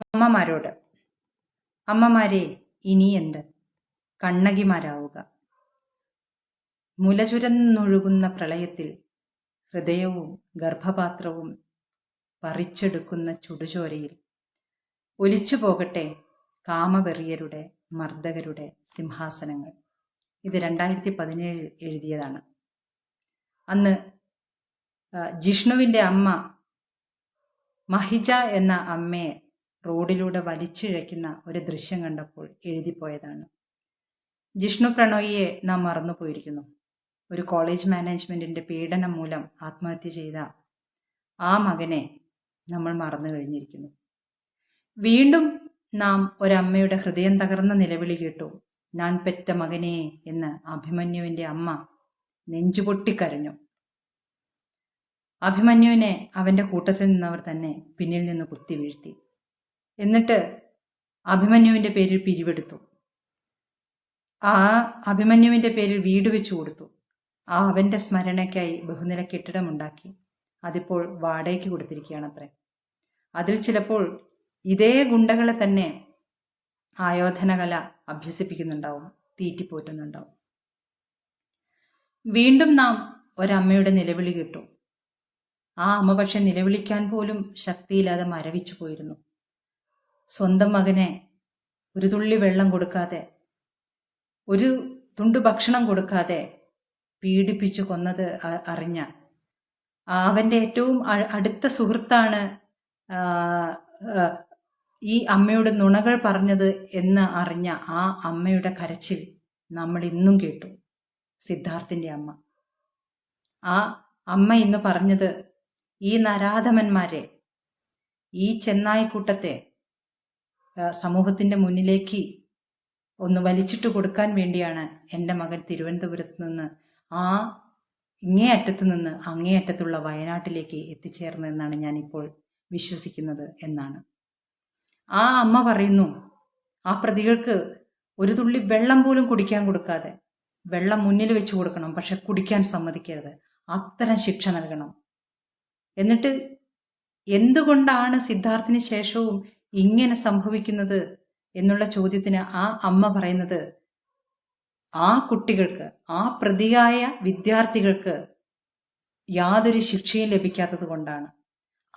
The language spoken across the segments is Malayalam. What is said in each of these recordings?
അമ്മമാരോട് അമ്മമാരെ ഇനി എന്ത്? കണ്ണകിമാരാവുക. മുലചുരന്നൊഴുകുന്ന പ്രളയത്തിൽ ഹൃദയവും ഗർഭപാത്രവും പറിച്ചെടുക്കുന്ന ചുടുചോരയിൽ ഒലിച്ചു പോകട്ടെ കാമവെറിയരുടെ മർദ്ദകരുടെ സിംഹാസനങ്ങൾ. ഇത് രണ്ടായിരത്തി പതിനേഴിൽ എഴുതിയതാണ്. അന്ന് ജിഷ്ണുവിന്റെ അമ്മ മഹിജ എന്ന അമ്മയെ റോഡിലൂടെ വലിച്ചിഴയ്ക്കുന്ന ഒരു ദൃശ്യം കണ്ടപ്പോൾ എഴുതിപ്പോയതാണ്. ജിഷ്ണു പ്രണോയിയെ നാം മറന്നു പോയിരിക്കുന്നു ഒരു കോളേജ് മാനേജ്മെന്റിന്റെ പീഡനം മൂലം ആത്മഹത്യ ചെയ്ത ആ മകനെ നമ്മൾ മറന്നു കഴിഞ്ഞിരിക്കുന്നു വീണ്ടും നാം ഒരമ്മയുടെ ഹൃദയം തകർന്ന നിലവിളി കേട്ടു. ഞാൻ പെറ്റ മകനെ എന്ന് അഭിമന്യുവിന്റെ അമ്മ നെഞ്ചുപൊട്ടിക്കരഞ്ഞു അഭിമന്യുവിനെ അവന്റെ കൂട്ടത്തിൽ നിന്നവർ തന്നെ പിന്നിൽ നിന്ന് കുത്തി വീഴ്ത്തി എന്നിട്ട് അഭിമന്യുവിന്റെ പേരിൽ പിരിവെടുത്തു. ആ അഭിമന്യുവിന്റെ പേരിൽ വീട് വെച്ചു കൊടുത്തു. ആ അവന്റെ സ്മരണയ്ക്കായി ബഹുനില കെട്ടിടമുണ്ടാക്കി അതിപ്പോൾ വാടകയ്ക്ക് കൊടുത്തിരിക്കുകയാണത്രേ. അതിൽ ചിലപ്പോൾ ഇതേ ഗുണ്ടകളെ തന്നെ ആയോധനകല അഭ്യസിപ്പിക്കുന്നുണ്ടാവും തീറ്റിപ്പോറ്റുന്നുണ്ടാവും. വീണ്ടും നാം ഒരമ്മയുടെ നിലവിളി കിട്ടും. ആ അമ്മ പക്ഷെ നിലവിളിക്കാൻ പോലും ശക്തിയില്ലാതെ മരവിച്ചു പോയിരുന്നു. സ്വന്തം മകനെ ഒരു തുള്ളി വെള്ളം കൊടുക്കാതെ ഒരു തുണ്ടു ഭക്ഷണം കൊടുക്കാതെ പീഡിപ്പിച്ചു കൊന്നത് അറിഞ്ഞ അവന്റെ ഏറ്റവും അടുത്ത സുഹൃത്താണ് ഈ അമ്മയുടെ നുണകൾ പറഞ്ഞത് എന്ന് അറിഞ്ഞ ആ അമ്മയുടെ കരച്ചിൽ നമ്മൾ ഇന്നും കേട്ടു സിദ്ധാർത്ഥിന്റെ അമ്മ. ആ അമ്മ ഇന്ന് പറഞ്ഞത് ഈ നരാധമന്മാരെ ഈ ചെന്നായിക്കൂട്ടത്തെ ആ, സമൂഹത്തിന്റെ മുന്നിലേക്ക് ഒന്ന് വലിച്ചിട്ട് കൊടുക്കാൻ വേണ്ടിയാണ് എന്റെ മകൻ തിരുവനന്തപുരത്ത് നിന്ന് ആ ഇങ്ങേ അറ്റത്ത് നിന്ന് അങ്ങേ അറ്റത്തുള്ള വയനാട്ടിലേക്ക് എത്തിച്ചേർന്നതെന്നാണ് ഞാനിപ്പോൾ വിശ്വസിക്കുന്നത് എന്നാണ്. ആ അമ്മ പറയുന്നു ആ പ്രതികൾക്ക് ഒരു തുള്ളി വെള്ളം പോലും കുടിക്കാൻ കൊടുക്കാതെ വെള്ളം മുന്നിൽ വെച്ച് കൊടുക്കണം പക്ഷെ കുടിക്കാൻ സമ്മതിക്കരുത്. അത്തരം ശിക്ഷ നൽകണം. എന്നിട്ട് എന്തുകൊണ്ടാണ് സിദ്ധാർത്ഥിന് ശേഷവും ഇങ്ങനെ സംഭവിക്കുന്നത് എന്നുള്ള ചോദ്യത്തിന് ആ അമ്മ പറയുന്നത് ആ കുട്ടികൾക്ക് ആ പ്രതിയായ വിദ്യാർത്ഥികൾക്ക് യാതൊരു ശിക്ഷയും ലഭിക്കാത്തത് കൊണ്ടാണ്.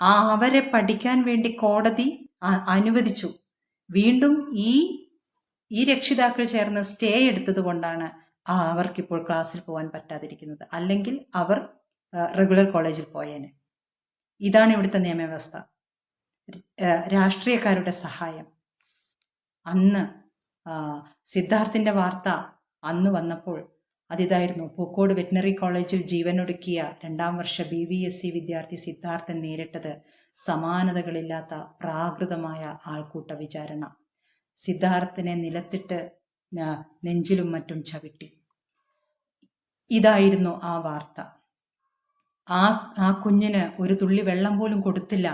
ആ അവരെ പഠിക്കാൻ വേണ്ടി കോടതി അനുവദിച്ചു. വീണ്ടും ഈ ഈ രക്ഷിതാക്കൾ ചേർന്ന് സ്റ്റേ എടുത്തത് കൊണ്ടാണ് ആ അവർക്കിപ്പോൾ ക്ലാസ്സിൽ പോകാൻ പറ്റാതിരിക്കുന്നത്. അല്ലെങ്കിൽ അവർ റെഗുലർ കോളേജിൽ പോയേനെ. ഇതാണ് ഇവിടുത്തെ നിയമവ്യവസ്ഥ. രാഷ്ട്രീയക്കാരുടെ സഹായം. അന്ന് സിദ്ധാർത്ഥിന്റെ വാർത്ത അന്ന് വന്നപ്പോൾ അതിതായിരുന്നു. പൂക്കോട് വെറ്റിനറി കോളേജിൽ ജീവനൊടുക്കിയ രണ്ടാം വർഷ ബി വി എസ് സി വിദ്യാർത്ഥി സിദ്ധാർത്ഥൻ നേരിട്ടത് സമാനതകളില്ലാത്ത പ്രാകൃതമായ ആൾക്കൂട്ട വിചാരണ. സിദ്ധാർത്ഥിനെ നിലത്തിട്ട് നെഞ്ചിലും മറ്റും ചവിട്ടി. ഇതായിരുന്നു ആ വാർത്ത. ആ ആ കുഞ്ഞിന് ഒരു തുള്ളി വെള്ളം പോലും കൊടുത്തില്ല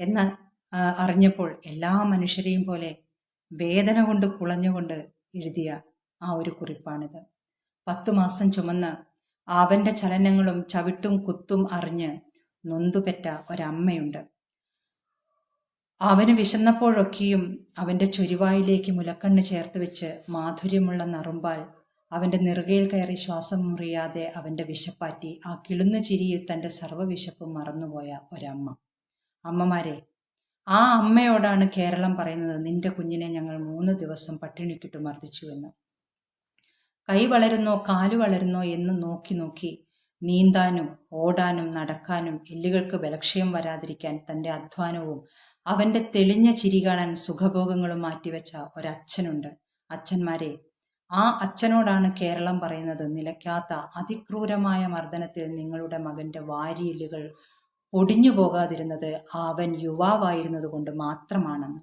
എന്ന് അറിഞ്ഞപ്പോൾ എല്ലാ മനുഷ്യരെയും പോലെ വേദന കൊണ്ട് കുളഞ്ഞുകൊണ്ട് എഴുതിയ ആ ഒരു കുറിപ്പാണിത്. പത്തു മാസം ചുമന്ന് അവന്റെ ചലനങ്ങളും ചവിട്ടും കുത്തും അറിഞ്ഞ് നൊന്തുപെറ്റ ഒരമ്മയുണ്ട്. അവന് വിശന്നപ്പോഴൊക്കെയും അവന്റെ ചൊരിവായിലേക്ക് മുലക്കണ്ണ് ചേർത്ത് വെച്ച് മാധുര്യമുള്ള നറുമ്പാൽ അവന്റെ നെറുകയിൽ കയറി ശ്വാസം മുറിയാതെ അവന്റെ വിശപ്പാറ്റി ആ കിളുന്ന ചിരിയിൽ തന്റെ സർവവിശപ്പും മറന്നുപോയ ഒരമ്മ. അമ്മമാരെ ആ അമ്മയോടാണ് കേരളം പറയുന്നത് നിന്റെ കുഞ്ഞിനെ ഞങ്ങൾ മൂന്ന് ദിവസം പട്ടിണിക്കിട്ട് മർദ്ദിച്ചുവെന്ന്. കൈ വളരുന്നോ കാൽ വളരുന്നോ എന്ന് നോക്കി നോക്കി നീന്താനും ഓടാനും നടക്കാനും എല്ലുകൾക്ക് ബലക്ഷയം വരാതിരിക്കാൻ തന്റെ അധ്വാനവും അവന്റെ തെളിഞ്ഞ ചിരി കാണാൻ സുഖഭോഗങ്ങളും മാറ്റിവെച്ച ഒരച്ഛനുണ്ട്. അച്ഛന്മാരെ ആ അച്ഛനോടാണ് കേരളം പറയുന്നത് നിലയ്ക്കാത്ത അതിക്രൂരമായ മർദ്ദനത്തിൽ നിങ്ങളുടെ മകന്റെ വാരിയെല്ലുകൾ ഒടിഞ്ഞു പോകാതിരുന്നത് അവൻ യുവാവായിരുന്നത് കൊണ്ട് മാത്രമാണെന്ന്.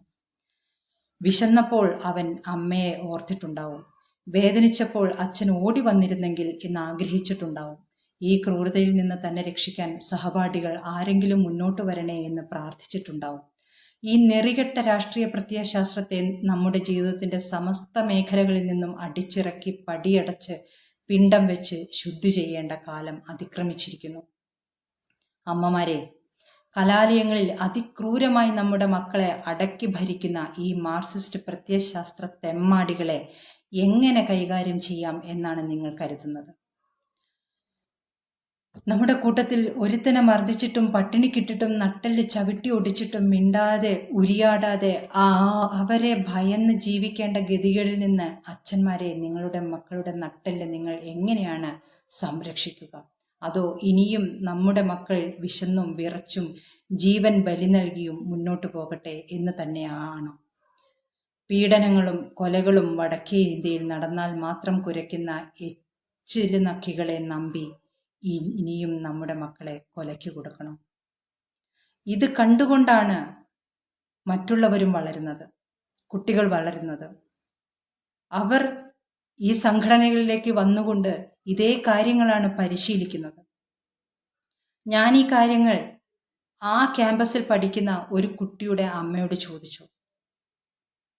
വിശന്നപ്പോൾ അവൻ അമ്മയെ ഓർത്തിട്ടുണ്ടാവും. വേദനിച്ചപ്പോൾ അച്ഛൻ ഓടി വന്നിരുന്നെങ്കിൽ എന്ന് ആഗ്രഹിച്ചിട്ടുണ്ടാവും. ഈ ക്രൂരതയിൽ നിന്ന് തന്നെ രക്ഷിക്കാൻ സഹപാഠികൾ ആരെങ്കിലും മുന്നോട്ട് വരണേ എന്ന് പ്രാർത്ഥിച്ചിട്ടുണ്ടാവും. ഈ നെറികെട്ട രാഷ്ട്രീയ പ്രത്യയശാസ്ത്രത്തെ നമ്മുടെ ജീവിതത്തിന്റെ സമസ്ത മേഖലകളിൽ നിന്നും അടിച്ചിറക്കി പടിയടച്ച് പിണ്ടം വെച്ച് ശുദ്ധി ചെയ്യേണ്ട കാലം അതിക്രമിച്ചിരിക്കുന്നു. അമ്മമാരെ കലാലയങ്ങളിൽ അതിക്രൂരമായി നമ്മുടെ മക്കളെ അടക്കി ഭരിക്കുന്ന ഈ മാർക്സിസ്റ്റ് പ്രത്യയശാസ്ത്ര തെമ്മാടികളെ എങ്ങനെ കൈകാര്യം ചെയ്യാം എന്നാണ് നിങ്ങൾ കരുതുന്നത്? നമ്മുടെ കൂട്ടത്തിൽ ഒരുത്തനെ മർദ്ദിച്ചിട്ടും പട്ടിണി കിട്ടിട്ടും നട്ടൽ ചവിട്ടി ഒടിച്ചിട്ടും മിണ്ടാതെ ഉരിയാടാതെ ആ അവരെ ഭയന്ന് ജീവിക്കേണ്ട ഗതികളിൽ നിന്ന് അച്ഛന്മാരെ നിങ്ങളുടെ മക്കളുടെ നട്ടൽ നിങ്ങൾ എങ്ങനെയാണ് സംരക്ഷിക്കുക? അതോ ഇനിയും നമ്മുടെ മക്കൾ വിശന്നും വിറച്ചും ജീവൻ ബലി നൽകിയും മുന്നോട്ടു പോകട്ടെ എന്ന് തന്നെയാണോ? പീഡനങ്ങളും കൊലകളും വടക്കേ ഇന്ത്യയിൽ നടന്നാൽ മാത്രം കുരയ്ക്കുന്ന എച്ചിൽ നക്കികളെ നമ്പി ഇനിയും നമ്മുടെ മക്കളെ കൊലയ്ക്ക് കൊടുക്കണം. ഇത് കണ്ടുകൊണ്ടാണ് മറ്റുള്ളവരും വളരുന്നത് കുട്ടികൾ വളരുന്നത്. അവർ ഈ സംഘടനകളിലേക്ക് വന്നുകൊണ്ട് ഇതേ കാര്യങ്ങളാണ് പരിശീലിക്കുന്നത്. ഞാൻ ഈ കാര്യങ്ങൾ ആ ക്യാമ്പസിൽ പഠിക്കുന്ന ഒരു കുട്ടിയുടെ അമ്മയോട് ചോദിച്ചു.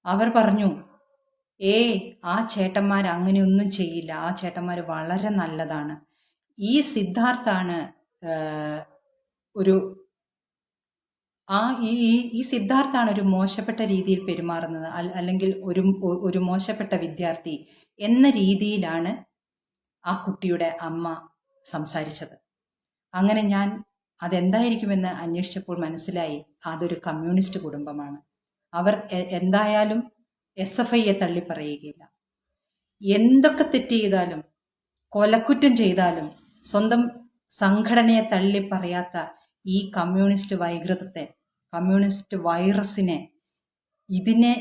അവർ പറഞ്ഞു ഏ ആ ചേട്ടന്മാർ അങ്ങനെയൊന്നും ചെയ്യില്ല. ആ ചേട്ടന്മാർ വളരെ നല്ലതാണ്. ഈ സിദ്ധാർത്ഥാണ് ഒരു ആ ഈ ഈ- സിദ്ധാർത്ഥാണ് ഒരു മോശപ്പെട്ട രീതിയിൽ പെരുമാറുന്നത്. അല്ലെങ്കിൽ ഒരു ഒരു മോശപ്പെട്ട വിദ്യാർത്ഥി എന്ന രീതിയിലാണ് ആ കുട്ടിയുടെ അമ്മ സംസാരിച്ചത്. അങ്ങനെ ഞാൻ അതെന്തായിരിക്കുമെന്ന് അന്വേഷിച്ചപ്പോൾ മനസ്സിലായി അതൊരു കമ്മ്യൂണിസ്റ്റ് കുടുംബമാണ്. അവർ എന്തായാലും എസ് എഫ് ഐയെ തള്ളിപ്പറയുകയില്ല. എന്തൊക്കെ തെറ്റ് ചെയ്താലും കൊലക്കുറ്റം ചെയ്താലും സ്വന്തം സംഘടനയെ തള്ളിപ്പറയാത്ത ഈ കമ്മ്യൂണിസ്റ്റ് വൈകൃതത്തെ കമ്മ്യൂണിസ്റ്റ് വൈറസിനെ ഇതിനെ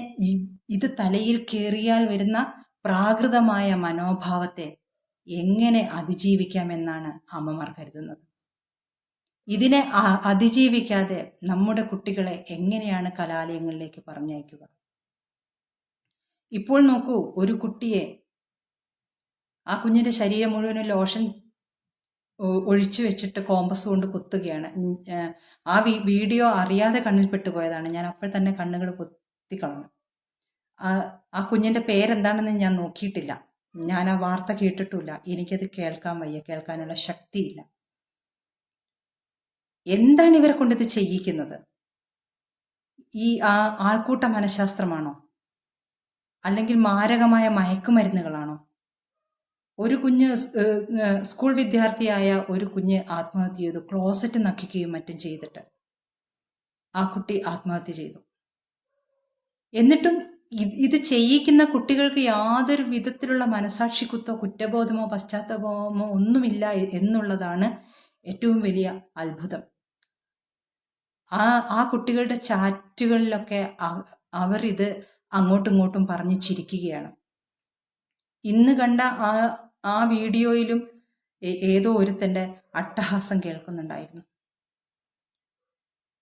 ഇത് തലയിൽ കയറിയാൽ വരുന്ന പ്രാകൃതമായ മനോഭാവത്തെ എങ്ങനെ അതിജീവിക്കാമെന്നാണ് അമ്മമാർ കരുതുന്നത്. ഇതിനെ അതിജീവിക്കാതെ നമ്മുടെ കുട്ടികളെ എങ്ങനെയാണ് കലാലയങ്ങളിലേക്ക് പറഞ്ഞയക്കുക? ഇപ്പോൾ നോക്കൂ ഒരു കുട്ടിയെ ആ കുഞ്ഞിന്റെ ശരീരം മുഴുവനും ലോഷൻ ഒഴിച്ചു വെച്ചിട്ട് കോമ്പസ് കൊണ്ട് കുത്തുകയാണ്. ആ വീഡിയോ അറിയാതെ കണ്ണിൽപ്പെട്ടു പോയതാണ് ഞാൻ അപ്പോൾ തന്നെ കണ്ണുകൾ പൊത്തിക്കളഞ്ഞു. ആ കുഞ്ഞിന്റെ പേരെന്താണെന്ന് ഞാൻ നോക്കിയിട്ടില്ല. ഞാൻ ആ വാർത്ത കേട്ടിട്ടില്ല എനിക്കത് കേൾക്കാൻ വയ്യ. കേൾക്കാനുള്ള ശക്തിയില്ല. എന്താണ് ഇവരെ കൊണ്ടിത് ചെയ്യിക്കുന്നത്? ഈ ആ ആൾക്കൂട്ട മനഃശാസ്ത്രമാണോ? അല്ലെങ്കിൽ മാരകമായ മയക്കുമരുന്നുകളാണോ? ഒരു കുഞ്ഞ് സ്കൂൾ വിദ്യാർത്ഥിയായ ഒരു കുഞ്ഞ് ആത്മഹത്യ ചെയ്തു. ക്ലോസറ്റ് നക്കിക്കുകയും മറ്റും ചെയ്തിട്ട് ആ കുട്ടി ആത്മഹത്യ ചെയ്തു. എന്നിട്ടും ഇത് ചെയ്യിക്കുന്ന കുട്ടികൾക്ക് യാതൊരു വിധത്തിലുള്ള മനസാക്ഷിക്കുത്തോ കുറ്റബോധമോ പശ്ചാത്തലമോ ഒന്നുമില്ല എന്നുള്ളതാണ് ഏറ്റവും വലിയ അത്ഭുതം. ആ ആ കുട്ടികളുടെ ചാറ്റുകളിലൊക്കെ അവർ ഇത് അങ്ങോട്ടും ഇങ്ങോട്ടും പറഞ്ഞു ചിരിക്കുകയാണ് ഇന്ന് കണ്ട ആ ആ വീഡിയോയിലും ഏതോ ഒരുത്തന്റെ അട്ടഹാസം കേൾക്കുന്നുണ്ടായിരുന്നു.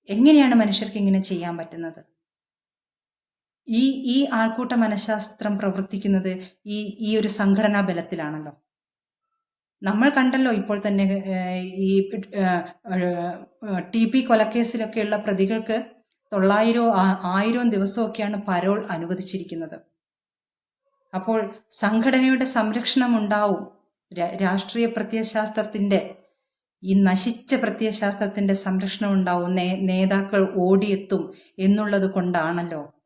എങ്ങനെയാണ് മനുഷ്യർക്ക് ഇങ്ങനെ ചെയ്യാൻ പറ്റുന്നത്? ഈ ഈ ആൾക്കൂട്ട മനഃശാസ്ത്രം പ്രവർത്തിക്കുന്നത് ഈ ഈ ഒരു സംഘടനാ ബലത്തിലാണല്ലോ. നമ്മൾ കണ്ടല്ലോ ഇപ്പോൾ തന്നെ ഈ ടി പി കൊലക്കേസിലൊക്കെയുള്ള പ്രതികൾക്ക് തൊള്ളായിരവും ആ- ആയിരവും ദിവസമൊക്കെയാണ് പരോൾ അനുവദിച്ചിരിക്കുന്നത്. അപ്പോൾ സംഘടനയുടെ സംരക്ഷണം ഉണ്ടാവും രാഷ്ട്രീയ പ്രത്യയശാസ്ത്രത്തിന്റെ ഈ നശിച്ച പ്രത്യയശാസ്ത്രത്തിന്റെ സംരക്ഷണം ഉണ്ടാവും നേതാക്കൾ ഓടിയെത്തും എന്നുള്ളത് കൊണ്ടാണല്ലോ.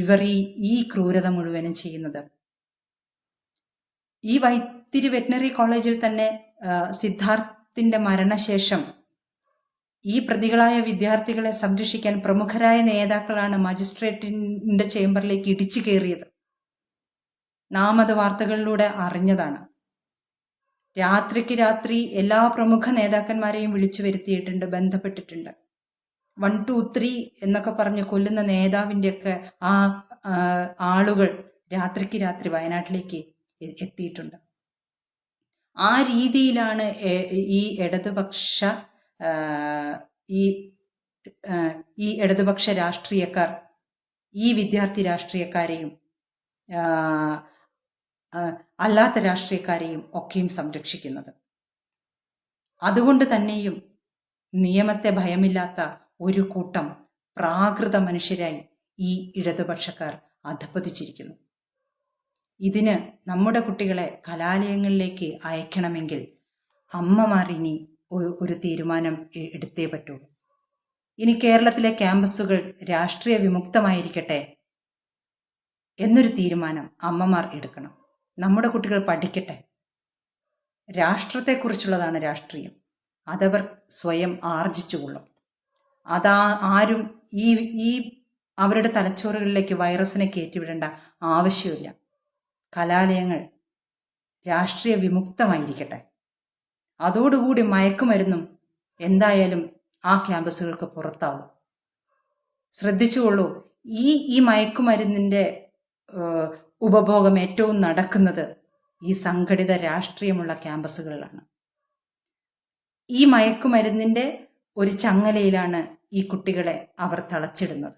ഇവർ ഈ ഈ ക്രൂരത മുഴുവനും ചെയ്യുന്നത്. ഈ വൈത്തിരി വെറ്റിനറി കോളേജിൽ തന്നെ സിദ്ധാർത്ഥിന്റെ മരണശേഷം ഈ പ്രതികളായ വിദ്യാർത്ഥികളെ സംരക്ഷിക്കാൻ പ്രമുഖരായ നേതാക്കളാണ് മജിസ്ട്രേറ്റിന്റെ ചേംബറിലേക്ക് ഇടിച്ചു കയറിയത്. നാം അത് വാർത്തകളിലൂടെ അറിഞ്ഞതാണ്. രാത്രിക്ക് രാത്രി എല്ലാ പ്രമുഖ നേതാക്കന്മാരെയും വിളിച്ചു വരുത്തിയിട്ടുണ്ട് ബന്ധപ്പെട്ടിട്ടുണ്ട്. വൺ ടു ത്രീ എന്നൊക്കെ പറഞ്ഞ് കൊല്ലുന്ന നേതാവിന്റെയൊക്കെ ആ ആളുകൾ രാത്രിക്ക് രാത്രി വയനാട്ടിലേക്ക് എത്തിയിട്ടുണ്ട്. ആ രീതിയിലാണ് ഈ ഇടതുപക്ഷ ഈ ഈ ഇടതുപക്ഷ രാഷ്ട്രീയക്കാർ ഈ വിദ്യാർത്ഥി രാഷ്ട്രീയക്കാരെയും അല്ലാത്ത രാഷ്ട്രീയക്കാരെയും ഒക്കെയും സംരക്ഷിക്കുന്നത്. അതുകൊണ്ട് തന്നെയും നിയമത്തെ ഭയമില്ലാത്ത ഒരു കൂട്ടം പ്രാകൃത മനുഷ്യരായി ഈ ഇടതുപക്ഷക്കാർ അധപ്പതിച്ചിരിക്കുന്നു ഇതിന് നമ്മുടെ കുട്ടികളെ കലാലയങ്ങളിലേക്ക് അയക്കണമെങ്കിൽ അമ്മമാർ ഇനി ഒരു തീരുമാനം എടുത്തേ പറ്റുള്ളൂ ഇനി കേരളത്തിലെ ക്യാമ്പസുകൾ രാഷ്ട്രീയ വിമുക്തമായിരിക്കട്ടെ എന്നൊരു തീരുമാനം അമ്മമാർ എടുക്കണം. നമ്മുടെ കുട്ടികൾ പഠിക്കട്ടെ. രാഷ്ട്രത്തെക്കുറിച്ചുള്ളതാണ് രാഷ്ട്രീയം. അതവർ സ്വയം ആർജിച്ചുകൊള്ളും. അതാ ആരും ഈ ഈ അവരുടെ തലച്ചോറുകളിലേക്ക് വൈറസിനെ കയറ്റിവിടേണ്ട ആവശ്യമില്ല. കലാലയങ്ങൾ രാഷ്ട്രീയ വിമുക്തമായിരിക്കട്ടെ. അതോടുകൂടി മയക്കുമരുന്നും എന്തായാലും ആ ക്യാമ്പസുകൾക്ക് പുറത്താവും. ശ്രദ്ധിച്ചുകൊള്ളൂ ഈ ഈ മയക്കുമരുന്നിന്റെ ഉപഭോഗം ഏറ്റവും നടക്കുന്നത് ഈ സംഘടിത രാഷ്ട്രീയമുള്ള ക്യാമ്പസുകളിലാണ്. ഈ മയക്കുമരുന്നിന്റെ ഒരു ചങ്ങലയിലാണ് ഈ കുട്ടികളെ അവർ തളച്ചിടുന്നത്.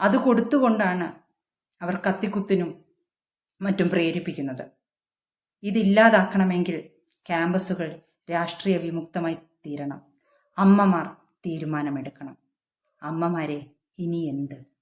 അത് കൊടുത്തുകൊണ്ടാണ് അവർ കത്തിക്കുത്തിനും മറ്റും പ്രേരിപ്പിക്കുന്നത്. ഇതില്ലാതാക്കണമെങ്കിൽ ക്യാമ്പസുകൾ രാഷ്ട്രീയ വിമുക്തമായി തീരണം. അമ്മമാർ തീരുമാനമെടുക്കണം. അമ്മമാരെ ഇനി എന്ത്?